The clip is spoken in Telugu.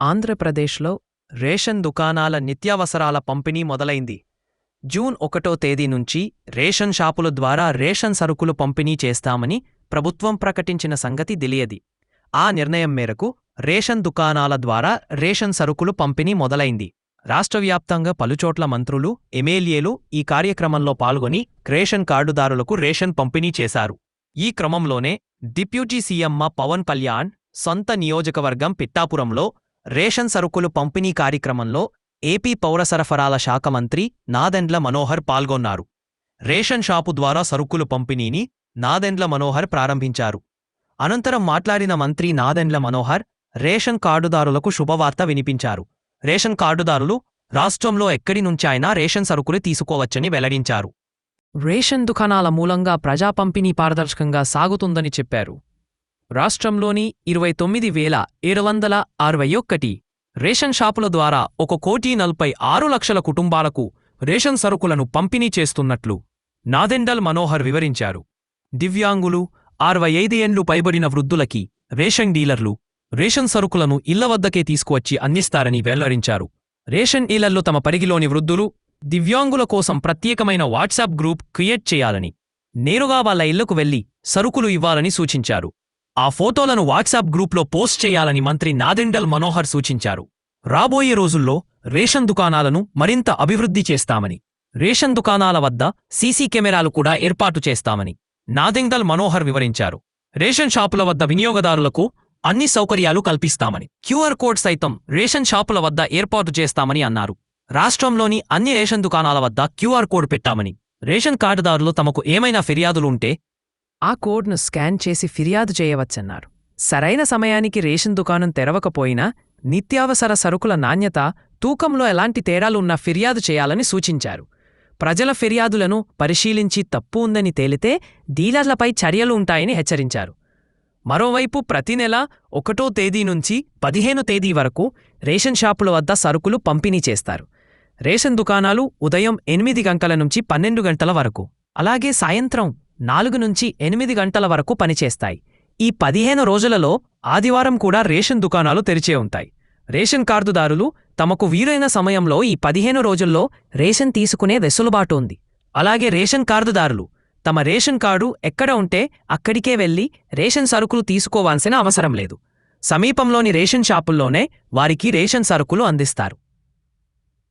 ఆంధ్రప్రదేశ్లో రేషన్ దుకాణాల నిత్యావసరాల పంపిణీ మొదలైంది. జూన్ ఒకటో తేదీ నుంచి రేషన్ షాపుల ద్వారా రేషన్ సరుకులు పంపిణీ చేస్తామని ప్రభుత్వం ప్రకటించిన సంగతి తెలియది. ఆ నిర్ణయం మేరకు రేషన్ దుకాణాల ద్వారా రేషన్ సరుకులు పంపిణీ మొదలైంది. రాష్ట్రవ్యాప్తంగా పలుచోట్ల మంత్రులు ఎమ్మెల్యేలు ఈ కార్యక్రమంలో పాల్గొని రేషన్ కార్డుదారులకు రేషన్ పంపిణీ చేశారు. ఈ క్రమంలోనే డిప్యూటీ సీఎం పవన్ కళ్యాణ్ సొంత నియోజకవర్గం పిట్టాపురంలో రేషన్ సరుకులు పంపిణీ కార్యక్రమంలో ఏపీ పౌర సరఫరాల శాఖ మంత్రి నాదెండ్ల మనోహర్ పాల్గొన్నారు. రేషన్ షాపు ద్వారా సరుకులు పంపిణీని నాదెండ్ల మనోహర్ ప్రారంభించారు. అనంతరం మాట్లాడిన మంత్రి నాదెండ్ల మనోహర్ రేషన్ కార్డుదారులకు శుభవార్త వినిపించారు. రేషన్ కార్డుదారులు రాష్ట్రంలో ఎక్కడి నుంచైనా రేషన్ సరుకులు తీసుకోవచ్చని వెల్లడించారు. రేషన్ దుకాణాల మూలంగా ప్రజా పంపిణీ పారదర్శకంగా సాగుతుందని చెప్పారు. రాష్ట్రంలోని ఇరవై తొమ్మిది వేల ఏడు వందల అరవై ఒక్కటి రేషన్ షాపుల ద్వారా ఒక కోటి నలభై ఆరు లక్షల కుటుంబాలకు రేషన్ సరుకులను పంపిణీ చేస్తున్నట్లు నాదెండల్ మనోహర్ వివరించారు. దివ్యాంగులు అరవై ఐదు ఏండ్లు పైబడిన వృద్ధులకి రేషన్ డీలర్లు రేషన్ సరుకులను ఇళ్ళ వద్దకే తీసుకువచ్చి అందిస్తారని వెల్లడించారు. రేషన్ డీలర్లు తమ పరిగిలోని వృద్ధులు దివ్యాంగుల కోసం ప్రత్యేకమైన వాట్సాప్ గ్రూప్ క్రియేట్ చేయాలని నేరుగా వాళ్ళ ఇళ్ళకు వెళ్ళి సరుకులు ఇవ్వాలని సూచించారు. ఆ ఫోటోలను వాట్సాప్ గ్రూప్లో పోస్ట్ చేయాలని మంత్రి నాదెండల్ మనోహర్ సూచించారు. రాబోయే రోజుల్లో రేషన్ దుకాణాలను మరింత అభివృద్ధి చేస్తామని రేషన్ దుకాణాల వద్ద సీసీ కెమెరాలు కూడా ఏర్పాటు చేస్తామని నాదెండల్ మనోహర్ వివరించారు. రేషన్ షాపుల వద్ద వినియోగదారులకు అన్ని సౌకర్యాలు కల్పిస్తామని క్యూఆర్ కోడ్ సైతం రేషన్ షాపుల వద్ద ఏర్పాటు చేస్తామని అన్నారు. రాష్ట్రంలోని అన్ని రేషన్ దుకాణాల వద్ద క్యూఆర్ కోడ్ పెట్టామని రేషన్ కార్డుదారులు తమకు ఏమైనా ఫిర్యాదులు ఉంటే ఆ కోడ్ను స్కాన్ చేసి ఫిర్యాదు చేయవచ్చన్నారు. సరైన సమయానికి రేషన్ దుకాణం తెరవకపోయినా నిత్యావసర సరుకుల నాణ్యత తూకంలో ఎలాంటి తేడాలున్నా ఫిర్యాదు చేయాలని సూచించారు. ప్రజల ఫిర్యాదులను పరిశీలించి తప్పు ఉందని తేలితే డీలర్లపై చర్యలు ఉంటాయని హెచ్చరించారు. మరోవైపు ప్రతి నెల ఒకటో తేదీ నుంచి పదిహేను తేదీ వరకు రేషన్ షాపుల వద్ద సరుకులు పంపిణీ చేస్తారు. రేషన్ దుకాణాలు ఉదయం ఎనిమిది గంటల నుంచి పన్నెండు గంటల వరకు అలాగే సాయంత్రం నాలుగు నుంచి ఎనిమిది గంటల వరకు పనిచేస్తాయి. ఈ పదిహేను రోజులలో ఆదివారం కూడా రేషన్ దుకాణాలు తెరిచే ఉంటాయి. రేషన్ కార్డుదారులు తమకు వీలైన సమయంలో ఈ పదిహేను రోజుల్లో రేషన్ తీసుకునే వెసులుబాటు ఉంది. అలాగే రేషన్ కార్డుదారులు తమ రేషన్ కార్డు ఎక్కడ ఉంటే అక్కడికే వెళ్ళి రేషన్ సరుకులు తీసుకోవాల్సిన అవసరం లేదు. సమీపంలోని రేషన్ షాపుల్లోనే వారికి రేషన్ సరుకులు అందిస్తారు.